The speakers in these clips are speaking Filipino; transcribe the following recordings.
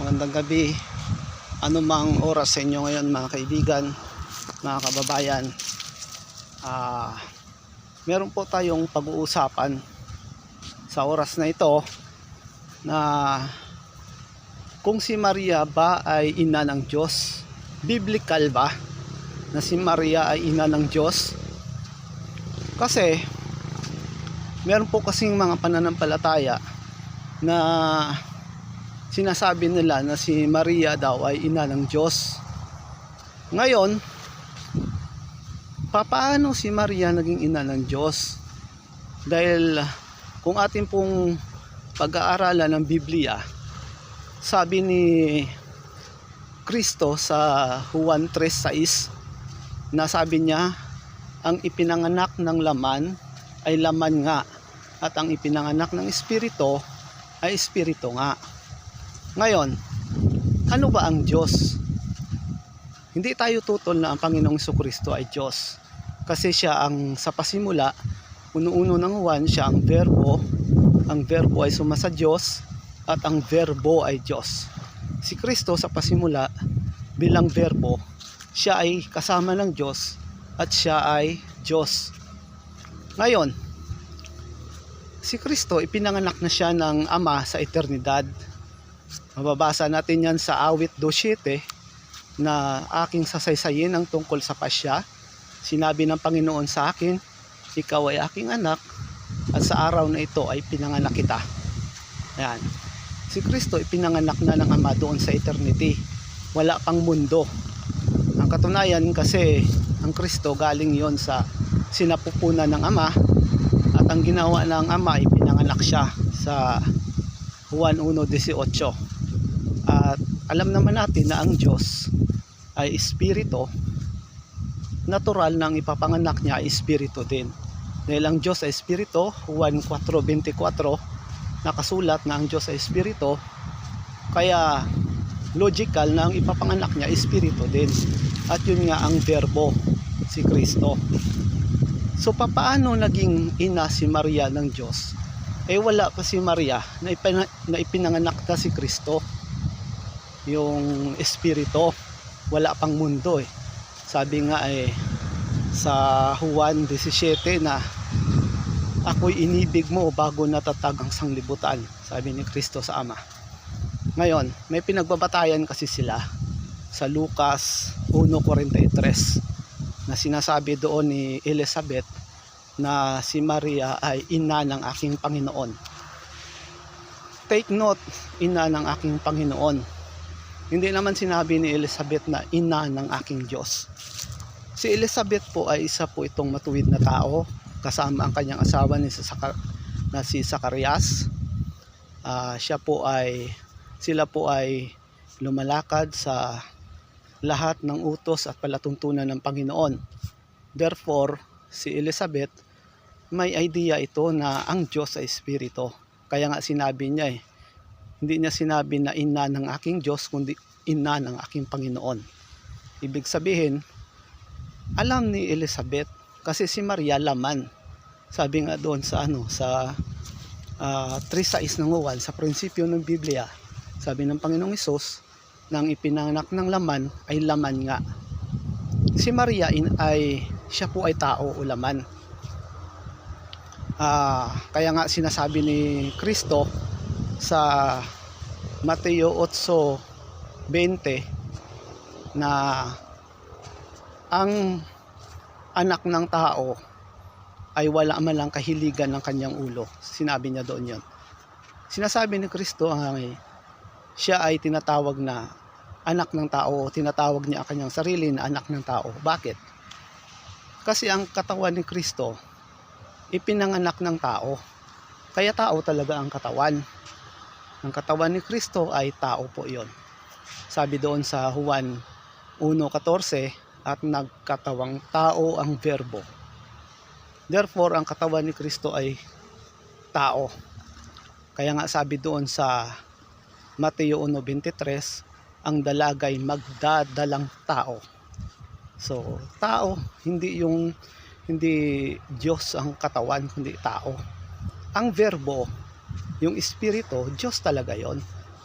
magandang gabi. Anumang oras sa inyo ngayon mga kaibigan, mga kababayan. Ah, meron po tayong pag-uusapan sa oras na ito na kung si Maria ba ay ina ng Diyos, biblical ba na si Maria ay ina ng Diyos? Kasi meron po kasing mga pananampalataya na sinasabi nila na si Maria daw ay ina ng Diyos. Ngayon, papaano si Maria naging ina ng Diyos? Dahil kung atin pong pag-aaralan ng Biblia, sabi ni Kristo sa Juan 3.6 na sabi niya, ang ipinanganak ng laman ay laman nga at ang ipinanganak ng espiritu ay espiritu nga. Ngayon, ano ba ang Diyos? Hindi tayo tutol na ang Panginoong Kristo ay Diyos. Kasi siya ang sa pasimula, uno-uno ng Juan, siya ang verbo. Ang verbo ay suma Diyos at ang verbo ay Diyos. Si Kristo sa pasimula bilang verbo, siya ay kasama ng Diyos at siya ay Diyos. Ngayon, si Kristo ipinanganak na siya ng Ama sa eternidad. Mababasa natin yan sa awit 2.7 na aking sasaysayin ang tungkol sa pasya. Sinabi ng Panginoon sa akin, ikaw ay aking anak at sa araw na ito ay pinanganak kita. Yan. Si Kristo ipinanganak na ng Ama doon sa eternity. Wala pang mundo. Ang katunayan kasi ang Kristo galing yon sa sinapupunan ng Ama at ang ginawa ng Ama ay pinanganak siya sa Juan 1.18 at alam naman natin na ang Diyos ay espiritu. Natural na ang ipapanganak niya ay espiritu din. Dahil ang Diyos ay espiritu Juan 4.24 nakasulat na ang Diyos ay espiritu. Kaya logical na ang ipapanganak niya espiritu din. At yun nga ang verbo si Kristo. So papaano naging ina si Maria ng Diyos eh wala pa si Maria na, ipina, na ipinanganak na si Kristo. Yung espiritu wala pang mundo eh. Sabi nga eh sa Juan 17 na ako'y inibig mo bago natatag ang sanglibutan sabi ni Kristo sa Ama. Ngayon may pinagbabatayan kasi sila sa Lucas 1.43 na sinasabi doon ni Elizabeth na si Maria ay ina ng aking Panginoon take note ina ng aking Panginoon hindi naman sinabi ni Elizabeth na ina ng aking Diyos. Si Elizabeth po ay isa po itong matuwid na tao kasama ang kanyang asawa ni si Saka, na si Zacarias. Ah, siya po ay sila po ay lumalakad sa lahat ng utos at palatuntunan ng Panginoon. Therefore, si Elizabeth may idea ito na ang Diyos ay espiritu. Kaya nga sinabi niya eh, hindi niya sinabi na ina ng aking Diyos kundi ina ng aking Panginoon. Ibig sabihin, alam ni Elizabeth kasi si Maria laman. Sabi nga doon sa ano sa uh, 3.6 ng Juan sa prinsipyo ng Biblia, sabi ng Panginoong Isus, nang ipinanganak ng laman ay laman nga. Si Maria in, ay siya po ay tao o laman. Ah, kaya nga sinasabi ni Kristo sa Mateo 8:20 na ang anak ng tao ay wala man lang kahiligan ng kanyang ulo. Sinabi niya doon 'yon. Sinasabi ni Kristo ang siya ay tinatawag na anak ng tao, tinatawag niya ang kanyang sarili na anak ng tao. Bakit? Kasi ang katawan ni Kristo ipinanganak ng tao. Kaya tao talaga ang katawan. Ang katawan ni Kristo ay tao po iyon. Sabi doon sa Juan 1.14 at nagkatawang tao ang verbo. Therefore, ang katawan ni Kristo ay tao. Kaya nga sabi doon sa Mateo 1.23, ang dalagay magdadalang tao. So, tao, hindi yung hindi Diyos ang katawan, kundi tao. Ang verbo, yung espiritu, Diyos talaga yon.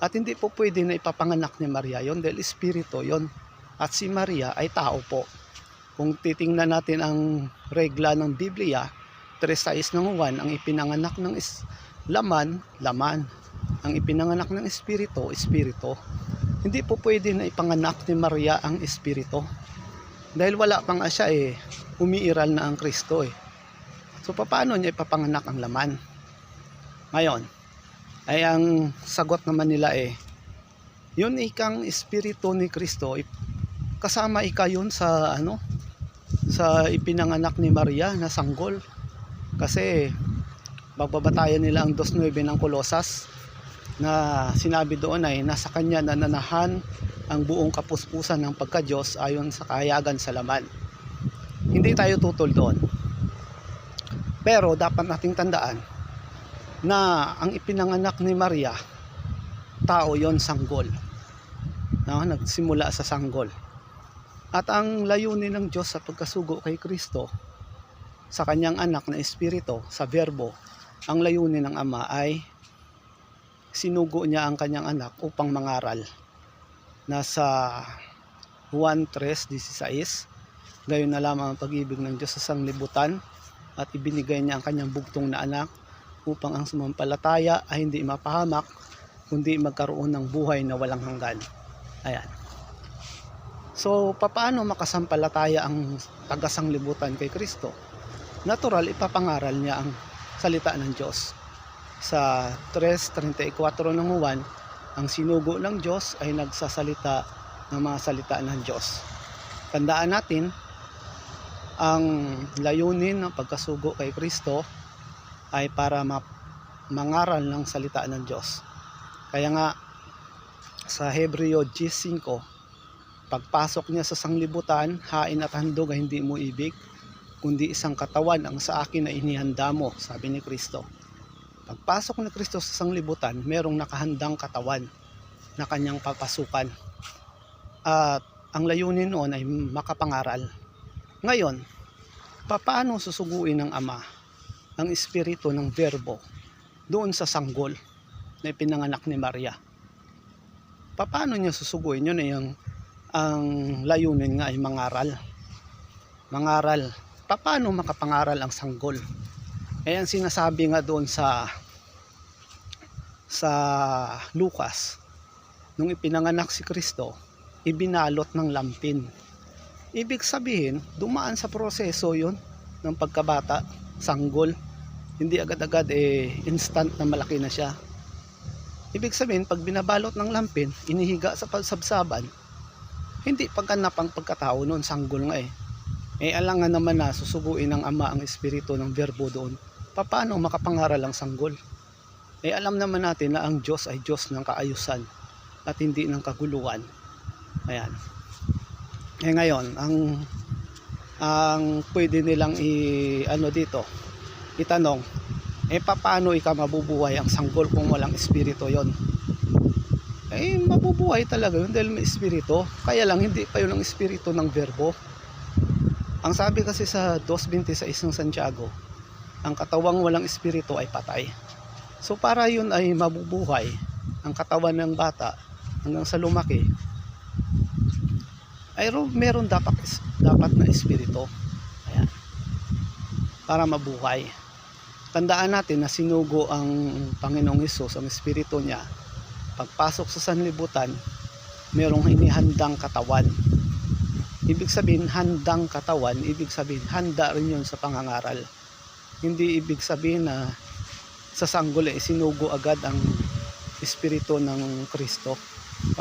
At hindi po pwede na ipapanganak ni Maria yon dahil espiritu yon. At si Maria ay tao po. Kung titingnan natin ang regla ng Biblia, 3.6 ng 1, ang ipinanganak ng is- laman, laman. Ang ipinanganak ng espiritu, espiritu. Hindi po pwede na ipanganak ni Maria ang espiritu. Dahil wala pa nga siya eh, umiiral na ang Kristo eh. So paano niya ipapanganak ang laman? Ngayon, ay ang sagot naman nila eh, yun ikang espiritu ni Kristo, kasama ika yun sa ano, sa ipinanganak ni Maria na sanggol. Kasi magbabatayan nila ang 2.9 ng Kolosas na sinabi doon ay nasa kanya nananahan ang buong kapuspusan ng pagka-Diyos ayon sa kahayagan sa laman. Hindi tayo tutol doon. Pero dapat nating tandaan na ang ipinanganak ni Maria, tao yon sanggol. No, nagsimula sa sanggol. At ang layunin ng Diyos sa pagkasugo kay Kristo sa kanyang anak na espiritu, sa verbo, ang layunin ng Ama ay sinugo niya ang kanyang anak upang mangaral. Nasa Juan 3.16 Gayon na lamang ang pag-ibig ng Diyos sa sanglibutan at ibinigay niya ang kanyang bugtong na anak upang ang sumampalataya ay hindi mapahamak kundi magkaroon ng buhay na walang hanggan. Ayan. So, papaano makasampalataya ang tagasanglibutan kay Kristo? Natural, ipapangaral niya ang salita ng Diyos. Sa 3.34 ng Juan, ang sinugo ng Diyos ay nagsasalita ng mga salita ng Diyos. Tandaan natin, ang layunin ng pagkasugo kay Kristo ay para ma- mangaral ng salita ng Diyos. Kaya nga, sa Hebreo 10.5, pagpasok niya sa sanglibutan, hain at handog hindi mo ibig, kundi isang katawan ang sa akin na inihanda mo, sabi ni Kristo. Pagpasok ni Kristo sa sanglibutan, merong nakahandang katawan na kanyang papasukan. At ang layunin noon ay makapangaral. Ngayon, paano susuguin ng Ama ang espiritu ng verbo doon sa sanggol na ipinanganak ni Maria? Paano niya susuguin yun ay ang, ang layunin nga ay mangaral. Mangaral. Paano makapangaral ang sanggol? Eh ang sinasabi nga doon sa sa Lucas nung ipinanganak si Kristo, ibinalot ng lampin. Ibig sabihin, dumaan sa proseso yon ng pagkabata, sanggol. Hindi agad-agad eh instant na malaki na siya. Ibig sabihin, pag binabalot ng lampin, inihiga sa pagsabsaban, hindi pagkanap ang pagkatao noon, sanggol nga eh. Eh alangan naman na susuguin ng ama ang espiritu ng verbo doon. Paano makapangaral ang sanggol? Eh alam naman natin na ang Diyos ay Diyos ng kaayusan at hindi ng kaguluhan. Ayan. Eh ngayon, ang ang pwede nilang i ano dito, itanong, eh paano ika mabubuhay ang sanggol kung walang espiritu yon? Eh mabubuhay talaga yun dahil may espiritu. Kaya lang hindi pa yun ang espiritu ng verbo. Ang sabi kasi sa 2.26 ng Santiago, ang katawang walang espiritu ay patay. So para yun ay mabubuhay, ang katawan ng bata hanggang sa lumaki, ay ro- meron dapat, dapat na espiritu. Ayan. Para mabuhay. Tandaan natin na sinugo ang Panginoong Isus, ang espiritu niya. Pagpasok sa sanlibutan, merong inihandang katawan. Ibig sabihin, handang katawan, ibig sabihin, handa rin yun sa pangangaral. Hindi ibig sabihin na sa sanggol eh, sinugo agad ang espiritu ng Kristo.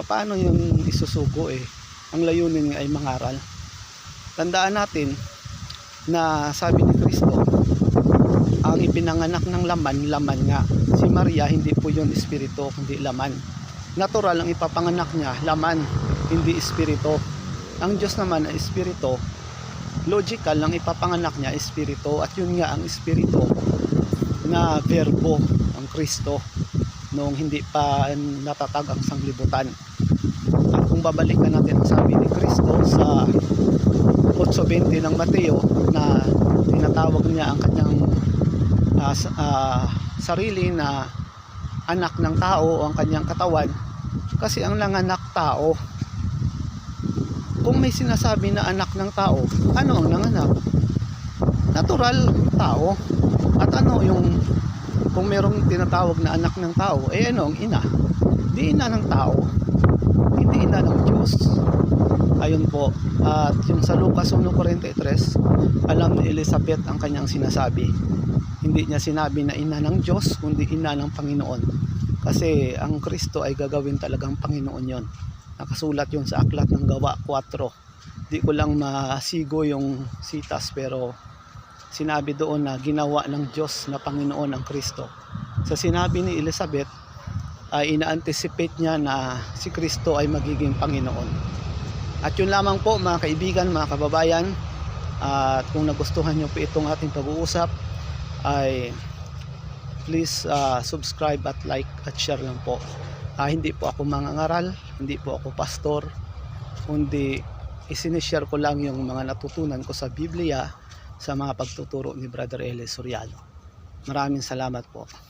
Paano yung isusugo eh? Ang layunin nga ay mangaral. Tandaan natin na sabi ni Kristo, ang ipinanganak ng laman, laman nga. Si Maria, hindi po yun espiritu, kundi laman. Natural ang ipapanganak niya, laman, hindi espiritu. Ang Diyos naman ay espiritu. Logical ang ipapanganak niya, espiritu. At yun nga ang espiritu na verbo ang Kristo noong hindi pa natatag ang sanglibutan. At kung babalikan natin ang sabi ni Kristo sa 8.20 ng Mateo na tinatawag niya ang kanyang sa- ah, sarili na anak ng tao o ang kanyang katawan Kasi ang nanganak tao. Kung may sinasabi na anak ng tao, ano ang nanganak? Natural tao. At ano yung kung merong tinatawag na anak ng tao, eh ano ang ina? Di ina ng tao. Ina ng Diyos. Ayun po. At yung sa Lucas 1.43, alam ni Elizabeth ang kanyang sinasabi. Hindi niya sinabi na ina ng Diyos, kundi ina ng Panginoon. Kasi ang Kristo ay gagawin talagang Panginoon yon. Nakasulat yun sa aklat ng gawa 4. Di ko lang masigo yung sitas pero sinabi doon na ginawa ng Diyos na Panginoon ang Kristo. Sa sinabi ni Elizabeth, ay ina-anticipate niya na si Kristo ay magiging Panginoon. At yun lamang po mga kaibigan, mga kababayan, at kung nagustuhan nyo po itong ating pag-uusap, ay please ah, subscribe at like at share lang po. Ah, hindi po ako mangangaral, hindi po ako pastor, kundi isinishare ko lang yung mga natutunan ko sa Biblia sa mga pagtuturo ni Brother Eli Soriano. Maraming salamat po.